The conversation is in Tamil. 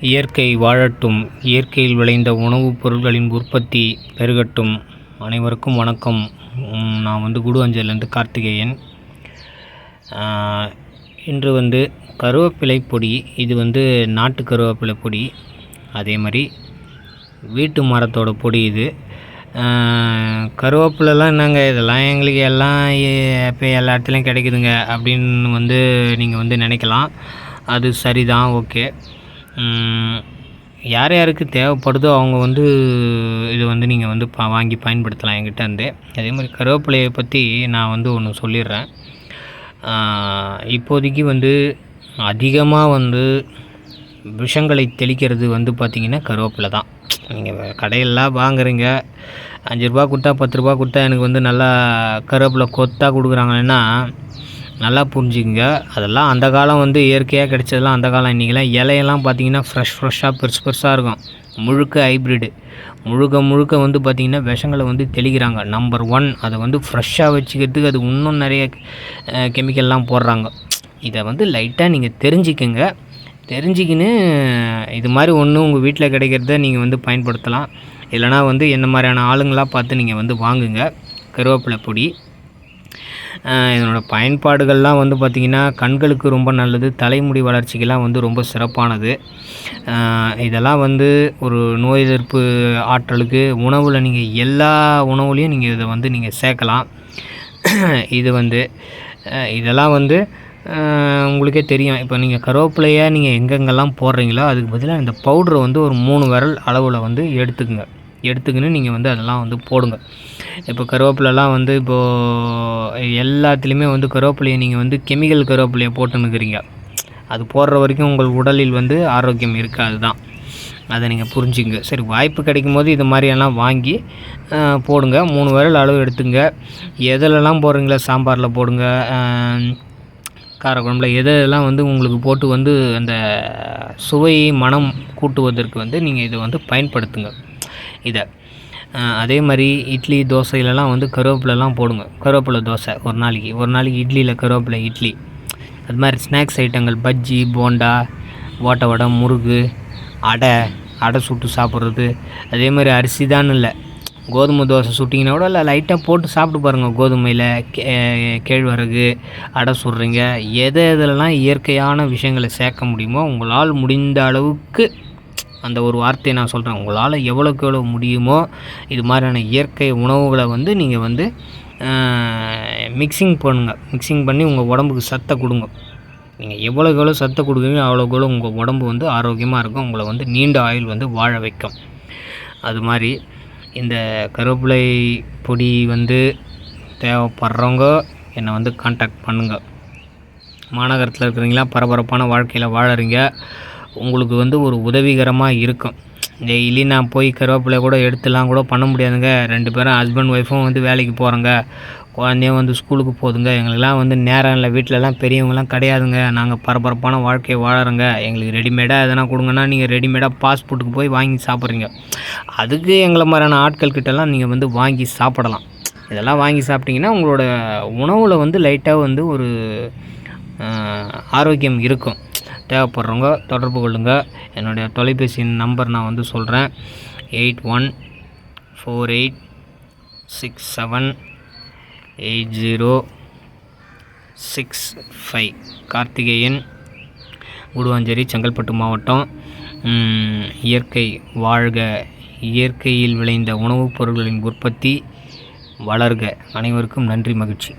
இயற்கை வாழட்டும். இயற்கையில் விளைந்த உணவுப் பொருட்களின் உற்பத்தி பெருகட்டும். அனைவருக்கும் வணக்கம். நான் வந்து குடு குடுவஞ்சல்லேருந்து கார்த்திகேயன். இன்று வந்து கருவேப்பிலை பொடி இது வந்து நாட்டு கருவேப்பிலை பொடி. அதே மாதிரி வீட்டு மரத்தோட பொடி இது. ஆஹ், கருவேப்பிலலாம் என்னங்க? இதெல்லாம் எங்களுக்கு எல்லாம் இப்போ எல்லா இடத்துலையும் கிடைக்குதுங்க. அப்படின்னு வந்து நீங்கள் வந்து நினைக்கலாம். அது சரிதான் ஓகே. யார் யாருக்கு தேவைப்படுதோ அவங்க வந்து இது வந்து நீங்கள் வந்து பா வாங்கி பயன்படுத்தலாம் என்கிட்ட இருந்து. அதே மாதிரி கருவேப்பிலையை பற்றி நான் வந்து ஒன்று சொல்லிடுறேன். இப்போதைக்கு வந்து அதிகமாக வந்து விஷங்களை தெளிக்கிறது வந்து பார்த்திங்கன்னா கருவேப்பிலை தான். நீங்கள் கடையெல்லாம் வாங்குறீங்க அஞ்சு ரூபா கொடுத்தா பத்து ரூபா கொடுத்தா எனக்கு வந்து நல்லா கருவேப்பிலை கொத்தாக கொடுக்குறாங்கன்னா நல்லா புரிஞ்சுக்குங்க. அதெல்லாம் அந்த காலம் வந்து இயற்கையாக கிடைச்சதெல்லாம் அந்த காலம் இன்றைக்கெல்லாம் இலையெல்லாம் பார்த்தீங்கன்னா ஃப்ரெஷ் ஃப்ரெஷ்ஷாக பெருசு பெருசாக இருக்கும். முழுக்க ஹைப்ரிடு முழுக்க முழுக்க வந்து பார்த்திங்கன்னா விஷங்களை வந்து தெளிக்கிறாங்க. நம்பர் ஒன் அதை வந்து ஃப்ரெஷ்ஷாக வச்சுக்கிறதுக்கு அது இன்னும் நிறைய கெமிக்கல்லாம் போடுறாங்க. இதை வந்து லைட்டாக நீங்கள் தெரிஞ்சுக்கங்க. தெரிஞ்சுக்கின்னு இது மாதிரி ஒன்று உங்கள் வீட்டில் கிடைக்கிறத நீங்கள் வந்து பயன்படுத்தலாம். இல்லைனா வந்து என்ன மாதிரியான ஆளுங்களாக பார்த்து நீங்கள் வந்து வாங்குங்க. கருவேப்பிலை பொடி. இதனோட பயன்பாடுகள்லாம் வந்து பார்த்திங்கன்னா கண்களுக்கு ரொம்ப நல்லது தலைமுடி வளர்ச்சிக்கெல்லாம் வந்து ரொம்ப சிறப்பானது. இதெல்லாம் வந்து ஒரு நோய் எதிர்ப்பு ஆற்றலுக்கு உணவில் நீங்கள் எல்லா உணவுலையும் நீங்கள் இதை வந்து நீங்கள் சேர்க்கலாம். இது வந்து இதெல்லாம் வந்து உங்களுக்கே தெரியும். இப்போ நீங்கள் கருவேப்பிலையை நீங்கள் எங்கெங்கெல்லாம் போடுறீங்களோ அதுக்கு பதிலாக இந்த பவுடரை வந்து ஒரு மூணு விரல் அளவில் வந்து எடுத்துக்கங்க. எடுத்துக்கின்னு நீங்கள் வந்து அதெல்லாம் வந்து போடுங்க. இப்போ கருவேப்பிலலாம் வந்து இப்போது எல்லாத்துலேயுமே வந்து கருவேப்பிலையை நீங்கள் வந்து கெமிக்கல் கருவேப்பிலையை போட்டுன்னுக்கிறீங்க. அது போடுற வரைக்கும் உங்கள் உடலில் வந்து ஆரோக்கியம் இருக்காது தான் அதை நீங்கள் புரிஞ்சுங்க சரி வாய்ப்பு கிடைக்கும் போது இது மாதிரியெல்லாம் வாங்கி போடுங்க. மூணு விரல் அளவு எடுத்துங்க. எதிலெல்லாம் போடுறீங்களோ சாம்பாரில் போடுங்க காரக்குழம்புல எதெல்லாம் வந்து உங்களுக்கு போட்டு வந்து அந்த சுவையை மனம் கூட்டுவதற்கு வந்து நீங்கள் இதை வந்து பயன்படுத்துங்க. இதை. அதே மாதிரி இட்லி தோசையிலலாம் வந்து கருவேப்பிலலாம் போடுங்க. கருவேப்பிலை தோசை ஒரு நாளைக்கு. ஒரு நாளைக்கு இட்லியில் கருவேப்பிலை இட்லி. அது மாதிரி ஸ்நாக்ஸ் ஐட்டங்கள் பஜ்ஜி போண்டா ஓட்டை வடை முறுக்கு அடை அடை சுட்டு சாப்பிட்றது. அதே மாதிரி அரிசி தான் இல்லை. கோதுமை தோசை சுட்டிங்கன்னா கூட இல்லை லைட்டாக போட்டு சாப்பிட்டு பாருங்கள் கோதுமையில் கே கேழ்வரகு அடை சுடுறீங்க. எதை இதிலலாம் இயற்கையான விஷயங்களை சேர்க்க முடியுமோ உங்களால் முடிந்த அளவுக்கு அந்த ஒரு வார்த்தையை நான் சொல்கிறேன் உங்களால் எவ்வளோக்கு எவ்வளோ முடியுமோ இது மாதிரியான இயற்கை உணவுகளை வந்து நீங்கள் வந்து மிக்சிங் பண்ணுங்கள் மிக்சிங் பண்ணி உங்கள் உடம்புக்கு சத்தை கொடுங்க. நீங்கள் எவ்வளோக்கு எவ்வளோ சத்தை கொடுக்குறீங்க அவ்வளோக்கு எவ்வளோ உங்கள் உடம்பு வந்து ஆரோக்கியமாக இருக்கும். உங்களை வந்து நீண்ட ஆயுள் வந்து வாழ வைக்கும். அது மாதிரி இந்த கருவேப்பிலை பொடி வந்து தேவைப்படுறவங்க என்னை வந்து காண்டாக்ட் பண்ணுங்கள் மாநகரத்தில் இருக்கிறீங்களா? பரபரப்பான வாழ்க்கையில் வாழறீங்க. உங்களுக்கு வந்து ஒரு உதவிகரமாக இருக்கும். டெய்லி நான் போய் கருவேப்பிலை கூட எடுத்துலாம் கூட பண்ண முடியாதுங்க. ரெண்டு பேரும் ஹஸ்பண்ட் ஒய்ஃபும் வந்து வேலைக்கு போகிறோங்க குழந்தையும் வந்து ஸ்கூலுக்கு போகுதுங்க எங்களுக்கெல்லாம் வந்து நேரம் இல்லை. வீட்டிலலாம் பெரியவங்களாம் கிடையாதுங்க. நாங்கள் பரபரப்பான வாழ்க்கையை வாழறோங்க. எங்களுக்கு ரெடிமேடாக எதனா கொடுங்கன்னா நீங்கள் ரெடிமேடாக பாஸ்போர்ட்டுக்கு போய் வாங்கி சாப்பிட்றீங்க. அதுக்கு எங்களை மாதிரியான ஆட்கள் கிட்டலாம் நீங்கள் வந்து வாங்கி சாப்பிடலாம். இதெல்லாம் வாங்கி சாப்பிட்டிங்கன்னா உங்களோட உணவில் வந்து லைட்டாக வந்து ஒரு ஆரோக்கியம் இருக்கும். தேவைப்படுறவங்க தொடர்பு கொள்ளுங்கள் என்னுடைய தொலைபேசி நம்பர் நான் வந்து சொல்கிறேன் eight one four eight six seven eight zero six five Karthikeyan Guduvanchery Chengalpattu மாவட்டம். இயற்கை வாழ்க. இயற்கையில் விளைந்த உணவுப் பொருட்களின் உற்பத்தி வளர்க. அனைவருக்கும் நன்றி மகிழ்ச்சி.